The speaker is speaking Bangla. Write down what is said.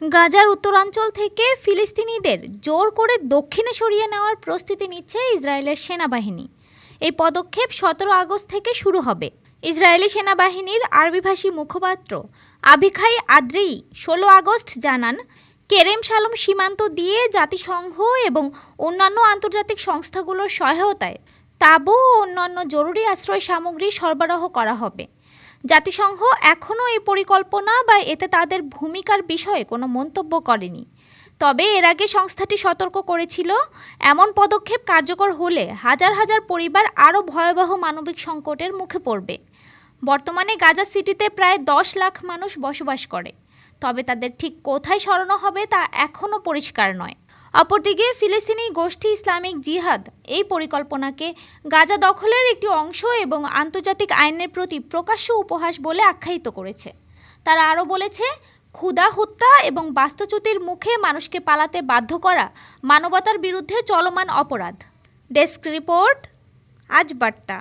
গাজার উত্তরাঞ্চল থেকে ফিলিস্তিনিদের জোর করে দক্ষিণে সরিয়ে নেওয়ার প্রস্তুতি নিচ্ছে ইসরায়েলের সেনাবাহিনী। এই পদক্ষেপ সতেরো আগস্ট থেকে শুরু হবে। ইসরায়েলি সেনাবাহিনীর আরবিভাষী মুখপাত্র আবিখাই আদ্রেই ষোলো আগস্ট জানান, কেরেম সালম সীমান্ত দিয়ে জাতিসংঘ এবং অন্যান্য আন্তর্জাতিক সংস্থাগুলোর সহায়তায় তাবু ও অন্যান্য জরুরি আশ্রয় সামগ্রী সরবরাহ করা হবে। জাতিসংঘ এখনও এই পরিকল্পনা বা এতে তাদের ভূমিকার বিষয়ে কোনো মন্তব্য করেনি। তবে এর আগে সংস্থাটি সতর্ক করেছিল, এমন পদক্ষেপ কার্যকর হলে হাজার হাজার পরিবার আরও ভয়াবহ মানবিক সংকটের মুখে পড়বে। বর্তমানে গাজা সিটিতে প্রায় দশ লাখ মানুষ বসবাস করে। তবে তাদের ঠিক কোথায় সরানো হবে তা এখনও পরিষ্কার নয়। অপরদিকে ফিলিস্তিনি গোষ্ঠী ইসলামিক জিহাদ এই পরিকল্পনাকে গাজা দখলের একটি অংশ এবং আন্তর্জাতিক আইনের প্রতি প্রকাশ্য উপহাস বলে আখ্যায়িত করেছে। তারা আরও বলেছে, ক্ষুধা, হত্যা এবং বাস্তুচ্যুতির মুখে মানুষকে পালাতে বাধ্য করা মানবতার বিরুদ্ধে চলমান অপরাধ। ডেস্ক রিপোর্ট, আজ বার্তা।